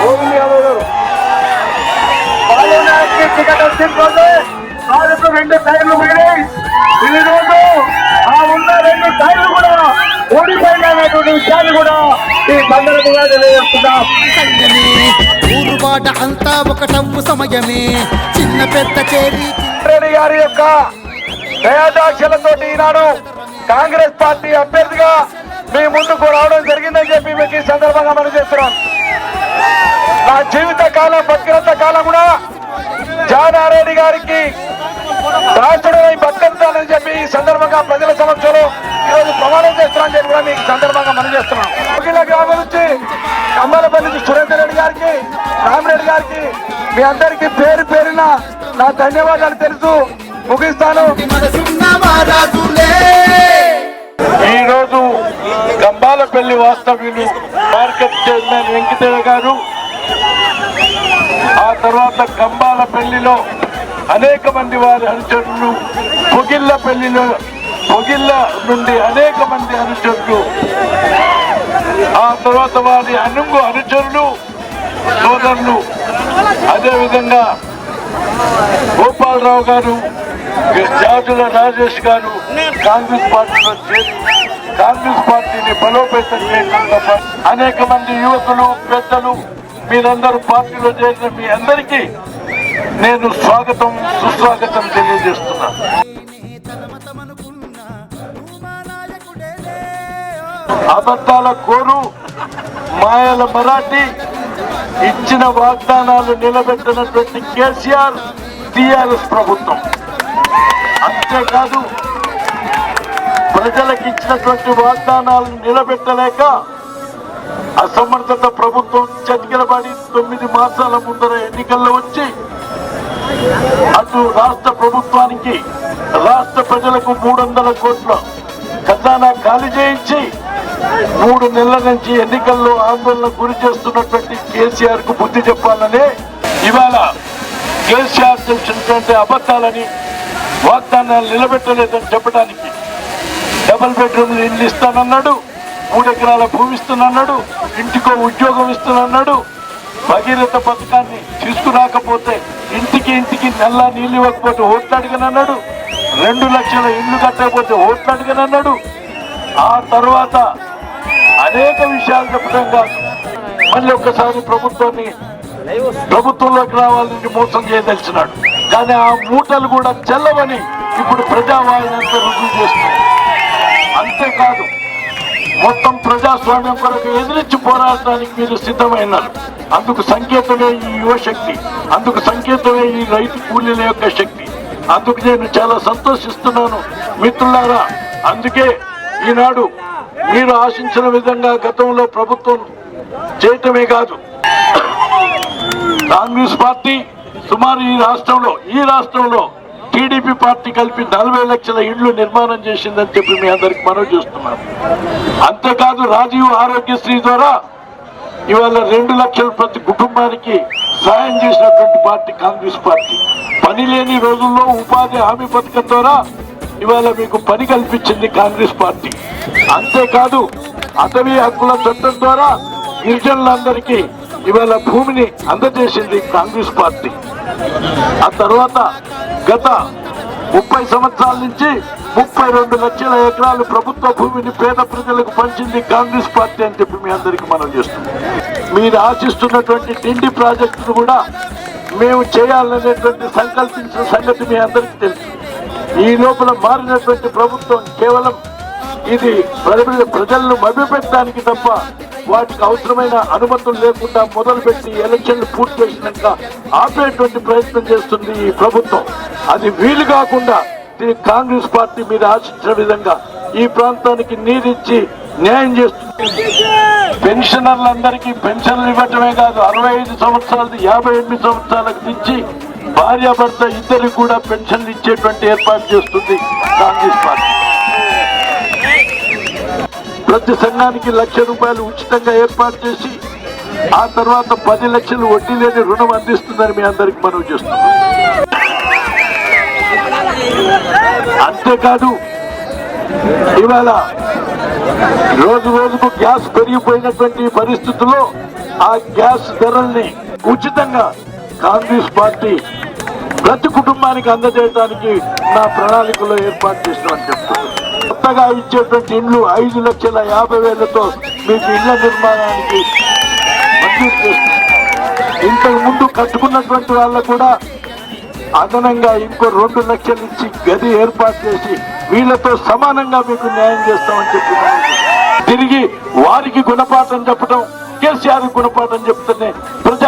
గోవింద్ యాదవ్ గారు బాలనాయక్కి టికెట్ తెలియజేస్తున్నాం అంతా ఒకటవ్వు సమయమే. చిన్న పెద్ద చేరి రెడ్డి గారి యొక్క దయాదాక్షలతో ఈనాడు కాంగ్రెస్ పార్టీ అభ్యర్థిగా మీ ముందుకు రావడం జరిగిందని చెప్పి మీకు ఈ సందర్భంగా మనం చేస్తున్నాం. నా జీవిత కాలం బతికినంత కాలం కూడా జానారెడ్డి గారికి దాసుడై బతికించాలని చెప్పి ఈ సందర్భంగా ప్రజల సమక్షంలో ఈరోజు ప్రమాణం చేస్తున్నానని చెప్పి కూడా మీకు సందర్భంగా మనం చేస్తున్నాం. గారికి మీ అందరికి పేరు పేరున నా ధన్యవాదాలు తెలుసు. ముగిస్తాను. ఈరోజు ఈ రోజు గంబాలపల్లి వాస్తవ్యులు మార్కెట్ చైర్మన్ వెంకటయ్య గారు ఆ తర్వాత గంబాలపల్లిలో అనేక మంది వారి అనుచరులు పొగిళ్ళపల్లిలో పొగిళ్ళ నుండి అనేక మంది అనుచరులు ఆ తర్వాత వారి అనుంగు అనుచరులు సోదరులు అదేవిధంగా గోపాలరావు గారు జాతుల రాజేష్ గారు కాంగ్రెస్ పార్టీలో చేరి కాంగ్రెస్ పార్టీని బలోపేతం చేయడం పాటు అనేక మంది యువకులు పెద్దలు మీరందరూ పార్టీలో చేసిన మీ అందరికీ నేను స్వాగతం సుస్వాగతం తెలియజేస్తున్నాను. అబద్ధాల కోరు మాయల మరాఠీ ఇచ్చిన వాగ్దానాలు నిలబెట్టినటువంటి కేసీఆర్ టీఆర్ఎస్ ప్రభుత్వం. అంతేకాదు ప్రజలకు ఇచ్చినటువంటి వాగ్దానాలను నిలబెట్టలేక అసమర్థత ప్రభుత్వం చతికిలబడి తొమ్మిది మాసాల ముందర ఎన్నికల్లో వచ్చి అటు రాష్ట్ర ప్రభుత్వానికి రాష్ట్ర ప్రజలకు మూడు వందల కోట్ల ఖజానా ఖాళీ చేయించి మూడు నెలల నుంచి ఎన్నికల్లో ఆందోళన గురి చేస్తున్నటువంటి కేసీఆర్కు బుద్ధి చెప్పాలని ఇవాళ కేసీఆర్ చేసినటువంటి అబద్ధాలని వాగ్దానాలు నిలబెట్టలేదని చెప్పడానికి డబుల్ బెడ్రూమ్ ఇల్లు ఇస్తానన్నాడు మూడు ఎకరాల భూమి ఇస్తున్నాడు ఇంటికో ఉద్యోగం ఇస్తున్నాడు భగీరథ పథకాన్ని తీసుకురాకపోతే ఇంటికి ఇంటికి నెల నీళ్ళు ఇవ్వకపోతే ఓట్లు అడిగనన్నాడు రెండు లక్షల ఇల్లు కట్టకపోతే ఓట్లు అడిగనన్నాడు. ఆ తర్వాత అనేక విషయాలు చెప్పడం కాదు. మళ్ళీ ఒక్కసారి ప్రభుత్వాన్ని ప్రభుత్వంలోకి రావాలని మోసం చేయదలిచినాడు. కానీ ఆ మూటలు కూడా చెల్లవని ఇప్పుడు ప్రజావాహినంతా రుజువు చేస్తుంది అంతేకాదు మొత్తం ప్రజాస్వామ్యం కొరకు ఎదిరించి పోరాడడానికి మీరు సిద్ధమైనారు. అందుకు సంకేతమే ఈ యువశక్తి అందుకు సంకేతమే ఈ రైతు కూలీల యొక్క శక్తి. అందుకు నేను చాలా సంతోషిస్తున్నాను మిత్రులారా. అందుకే ఈనాడు మీరు ఆశించిన విధంగా గతంలో ప్రభుత్వం చేయటమే కాదు. కాంగ్రెస్ పార్టీ సుమారు ఈ రాష్ట్రంలో ఈ రాష్ట్రంలో టీడీపీ పార్టీ కలిపి నలభై లక్షల ఇండ్లు నిర్మాణం చేసిందని చెప్పి మీ అందరికి మనవి చేస్తున్నాను. అంతేకాదు రాజీవ్ ఆరోగ్యశ్రీ ద్వారా ఇవాళ రెండు లక్షల ప్రతి కుటుంబానికి సాయం చేసినటువంటి పార్టీ కాంగ్రెస్ పార్టీ. పని లేని రోజుల్లో ఉపాధి హామీ పథకం ద్వారా ఇవాళ మీకు పని కల్పించింది కాంగ్రెస్ పార్టీ. అంతేకాదు అటవీ హక్కుల చట్టం ద్వారా గిరిజనులందరికీ ఇవాళ భూమిని అందజేసింది కాంగ్రెస్ పార్టీ. ఆ తర్వాత గత ముప్పై సంవత్సరాల నుంచి ముప్పై రెండు లక్షల ఎకరాలు ప్రభుత్వ భూమిని పేద ప్రజలకు పంచింది కాంగ్రెస్ పార్టీ అని చెప్పి మీ అందరికీ మనం చేస్తున్నాం. మీరు ఆశిస్తున్నటువంటి తిండి ప్రాజెక్టును కూడా మేము చేయాలనేటువంటి సంకల్పించిన సంగతి మీ అందరికీ తెలుసు. ఈ లోపల మారినటువంటి ప్రభుత్వం కేవలం ఇది ప్రజలను మభ్యపెట్టడానికి తప్ప వాటికి అవసరమైన అనుమతులు లేకుండా మొదలుపెట్టి ఎలక్షన్లు పూర్తి చేసినాక ఆపేటువంటి ప్రయత్నం చేస్తుంది ఈ ప్రభుత్వం. అది వీలు కాకుండా కాంగ్రెస్ పార్టీ మీద ఆశించిన విధంగా ఈ ప్రాంతానికి నీరిచ్చి న్యాయం చేస్తుంది. పెన్షనర్లందరికీ పెన్షన్లు ఇవ్వటమే కాదు అరవై ఐదు సంవత్సరాలు యాభై ఎనిమిది సంవత్సరాలకు దించి భార్యాభర్త ఇద్దరికి కూడా పెన్షన్లు ఇచ్చేటువంటి ఏర్పాటు చేస్తుంది కాంగ్రెస్ పార్టీ. ప్రతి సంఘానికి లక్ష రూపాయలు ఉచితంగా ఏర్పాటు చేసి ఆ తర్వాత పది లక్షలు వడ్డీ లేని రుణం అందిస్తుందని మీ అందరికి మనం చేస్తున్నాం. అంతేకాదు ఇవాళ రోజు రోజుకు గ్యాస్ పెరిగిపోయినటువంటి పరిస్థితుల్లో ఆ గ్యాస్ ధరల్ని ఉచితంగా కాంగ్రెస్ పార్టీ ప్రతి కుటుంబానికి అందజేయడానికి నా ప్రణాళికలో ఏర్పాటు చేస్తామని చెప్తున్నాను. కొత్తగా ఇచ్చేటువంటి ఇండ్లు ఐదు లక్షల యాభై వేలతో మీకు ఇళ్ళ నిర్మాణానికి మంజూరు చేస్తుంది ఇంతకు ముందు కట్టుకున్నటువంటి వాళ్ళకు కూడా అదనంగా ఇంకో రెండు లక్షలు ఇచ్చి గది ఏర్పాటు చేసి వీళ్ళతో సమానంగా మీకు న్యాయం చేస్తామని చెప్పి తిరిగి వారికి గుణపాఠం చెప్పడం కేసీఆర్ గుణపాఠం చెప్తేనే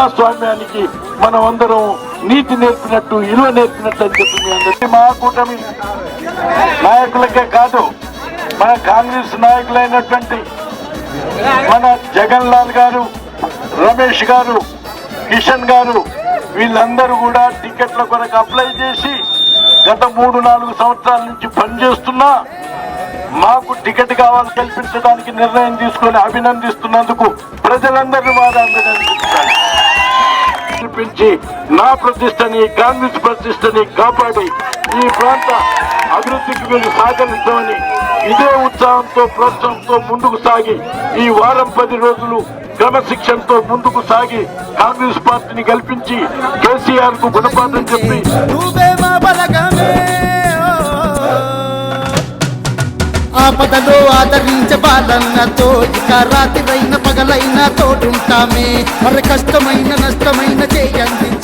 ప్రజాస్వామ్యానికి మనం అందరం నీతి నేర్పినట్టు ఇలువ నేర్పినట్టు అని చెప్పి మీ అందరికీ మా కూటమి నాయకులకే కాదు మన కాంగ్రెస్ నాయకులైనటువంటి మన జగన్ లాల్ గారు రమేష్ గారు కిషన్ గారు వీళ్ళందరూ కూడా టికెట్ల కొరకు అప్లై చేసి గత మూడు నాలుగు సంవత్సరాల నుంచి పనిచేస్తున్నా మాకు టికెట్ కావాలి కల్పించడానికి నిర్ణయం తీసుకొని అభినందిస్తున్నందుకు ప్రజలందరినీ వారు అభినందిస్తారు స్థాపించి నా ప్రతిష్టని కాంగ్రెస్ ప్రతిష్టని కాపాడి ఈ ప్రాంత అభివృద్ధికి మీరు సహకరిస్తామని ఇదే ఉత్సాహంతో ప్రోత్సాహంతో ముందుకు సాగి ఈ వారం పది రోజులు క్రమశిక్షణతో ముందుకు సాగి కాంగ్రెస్ పార్టీని కల్పించి కేసీఆర్కు గుణపాఠం చెప్పి ఆపదలో ఆదరించే బాలన్నతో ఇక రాత్రైన పగలైన తోడుంటామే. మరి కష్టమైన నష్టమైన చేయండి.